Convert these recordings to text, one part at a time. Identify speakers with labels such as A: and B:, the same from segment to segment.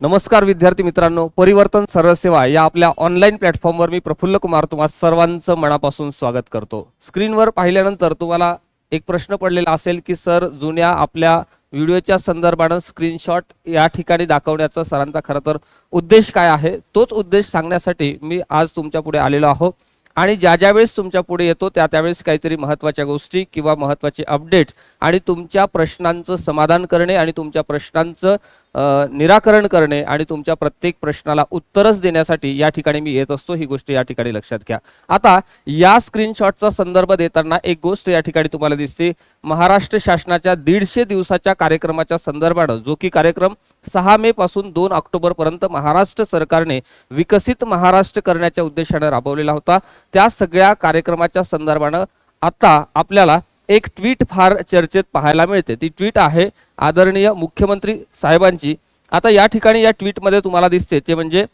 A: नमस्कार विद्यार्थी मित्रांनो परिवर्तन सरळ सेवा या आपल्या ऑनलाईन प्लॅटफॉर्मवर मी प्रफुल्ल कुमार तुम्हा सर्वांचं मनापासून स्वागत करतो. स्क्रीनवर पाहिल्यानंतर तुम्हाला एक प्रश्न पडलेला असेल की सर जुन्या आपल्या व्हिडिओच्या संदर्भानं स्क्रीनशॉट या ठिकाणी दाखवण्याचा सरांचा खरं तर उद्देश काय आहे? तोच उद्देश सांगण्यासाठी मी आज तुमच्यापुढे आलेलो आहो आणि ज्या ज्या वेळेस तुमच्यापुढे येतो त्या त्यावेळेस काहीतरी महत्त्वाच्या गोष्टी किंवा महत्त्वाचे अपडेट आणि तुमच्या प्रश्नांचं समाधान करणे आणि तुमच्या प्रश्नांचं निराकरण करणे आणि तुमच्या प्रत्येक प्रश्नाला उत्तरच देण्यासाठी या ठिकाणी मी येत असतो. ही गोष्ट या ठिकाणी लक्षात घ्या. आता या स्क्रीनशॉटचा संदर्भ देताना एक गोष्ट या ठिकाणी तुम्हाला दिसते. महाराष्ट्र शासनाच्या दीडशे दिवसाच्या कार्यक्रमाच्या संदर्भानं जो की कार्यक्रम सहा मे पासून दोन ऑक्टोबर पर्यंत महाराष्ट्र सरकारने विकसित महाराष्ट्र करण्याच्या उद्देशाने राबवलेला होता. त्या सगळ्या कार्यक्रमाच्या संदर्भानं आता आपल्याला एक ट्विट फार चर्चेत पाहायला मिळते. ती ट्विट आहे आदरणीय मुख्यमंत्री साहेबांची. आता या ठिकाणी या ट्विटमध्ये तुम्हाला दिसते ते म्हणजे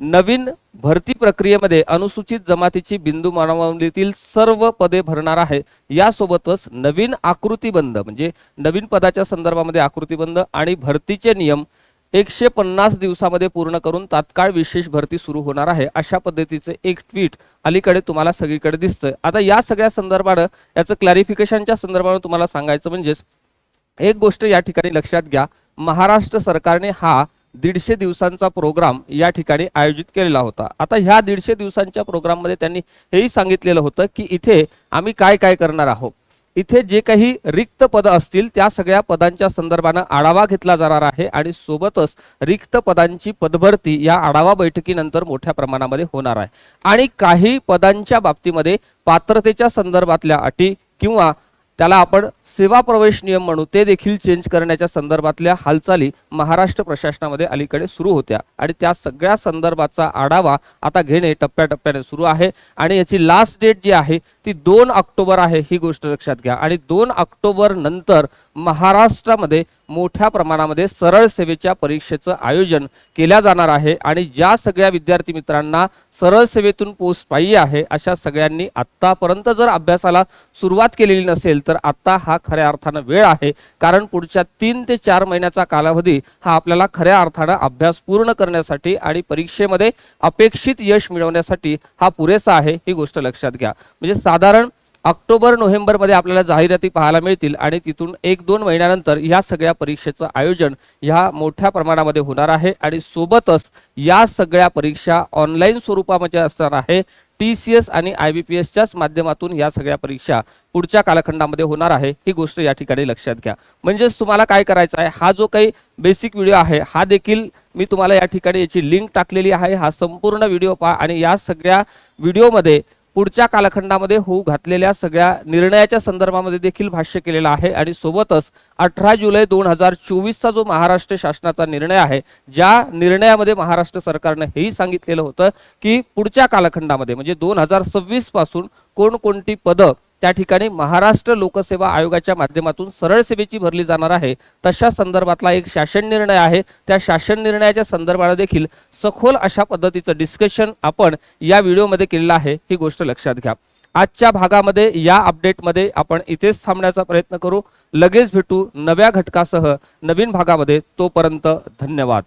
A: नवीन भरती प्रक्रियेमध्ये अनुसूचित जमातीची बिंदू मानवावलीतील सर्व पदे भरणार आहे. यासोबतच नवीन आकृतीबंध म्हणजे नवीन पदाच्या संदर्भामध्ये आकृतीबंध आणि भरतीचे नियम एकशे पन्नास दिवसामध्ये पूर्ण करून तात्काळ विशेष भरती सुरू होणार आहे अशा पद्धतीचे एक ट्विट अलीकडे तुम्हाला सगळीकडे दिसतंय. आता या सगळ्या संदर्भानं याचं क्लॅरिफिकेशनच्या संदर्भानं तुम्हाला सांगायचं म्हणजेच एक गोष्ट या ठिकाणी लक्षात घ्या महाराष्ट्र सरकारने हा दीडशे दिवसांचा प्रोग्राम या ठिकाणी आयोजित केलेला होता. आता ह्या दीडशे दिवसांच्या प्रोग्राममध्ये त्यांनी हेही सांगितलेलं होतं की इथे आम्ही काय काय करणार आहोत. इथे जे काही रिक्त पदं असतील त्या सगळ्या पदांच्या संदर्भानं आढावा घेतला जाणार आहे आणि सोबतच रिक्त पदांची पदभरती या आढावा बैठकीनंतर मोठ्या प्रमाणामध्ये होणार आहे. आणि काही पदांच्या बाबतीमध्ये पात्रतेच्या संदर्भातल्या अटी किंवा त्याला आपण सेवा प्रवेश नियम म्हणू ते देखील चेंज करण्याच्या संदर्भातल्या हालचाली महाराष्ट्र प्रशासनामध्ये अलीकडे सुरू होत्या. आणि त्या सगळ्या संदर्भाचा आढावा आता घेणे टप्प्याटप्प्याने सुरू आहे. आणि याची लास्ट डेट जी आहे ती दोन ऑक्टोबर आहे ही गोष्ट लक्षात घ्या. आणि दोन ऑक्टोबर नंतर महाराष्ट्रामध्ये मोठ्या प्रमाणामध्ये सरळ सेवेच्या परीक्षेचं आयोजन केल्या जाणार आहे. आणि ज्या सगळ्या विद्यार्थी मित्रांना सरळ सेवेतून पोस्ट पाहिजे आहे अशा सगळ्यांनी आत्तापर्यंत जर अभ्यासाला सुरुवात केलेली नसेल तर आता हा खऱ्या अर्थानं वेळ आहे. कारण पुढच्या तीन ते चार महिन्याचा कालावधी हा आपल्याला खऱ्या अर्थानं अभ्यास पूर्ण करण्यासाठी आणि परीक्षेमध्ये अपेक्षित यश मिळवण्यासाठी हा पुरेसा आहे ही गोष्ट लक्षात घ्या. म्हणजे साधारण ऑक्टोबर नोव्हेंबरमध्ये आपल्याला जाहिराती पाहायला मिळतील आणि तिथून एक दोन महिन्यानंतर या सगळ्या परीक्षेचं आयोजन ह्या मोठ्या प्रमाणामध्ये होणार आहे. आणि सोबतच या सगळ्या परीक्षा ऑनलाईन स्वरूपामध्ये असणार आहे. टी सी एस आणि आय बी पी एसच्याच माध्यमातून या सगळ्या परीक्षा पुढच्या कालखंडामध्ये होणार आहे. ही गोष्ट या ठिकाणी लक्षात घ्या. म्हणजेच तुम्हाला काय करायचं आहे? हा जो काही बेसिक व्हिडिओ आहे हा देखील मी तुम्हाला या ठिकाणी याची लिंक टाकलेली आहे. हा संपूर्ण व्हिडिओ पहा आणि या सगळ्या व्हिडिओमध्ये पुढच्या कालखंडामध्ये होऊ घातलेल्या सगळ्या निर्णयाच्या संदर्भामध्ये देखील भाष्य केलेलं आहे आणि सोबतच अठरा जुलै दोन हजार चोवीसचा जो महाराष्ट्र शासनाचा निर्णय आहे ज्या निर्णयामध्ये महाराष्ट्र सरकारनं हेही सांगितलेलं होतं की पुढच्या कालखंडामध्ये म्हणजे दोन हजार सव्वीसपासून कोणकोणती पदं त्या ठिकाणी महाराष्ट्र लोकसेवा आयोगाच्या माध्यमातून सरळ सेवेची भरली जाणार आहे. तशा संदर्भातला एक शासन निर्णय आहे. त्या शासन निर्णयाच्या संदर्भाने देखील सखोल अशा पद्धतीचं डिस्कशन आपण या व्हिडिओमध्ये केलेलं आहे. ही गोष्ट लक्षात घ्या. आजच्या भागामध्ये या अपडेटमध्ये आपण इथेच थांबण्याचा प्रयत्न करू. लगेच भेटू नव्या घटकासह नवीन भागामध्ये. तोपर्यंत धन्यवाद.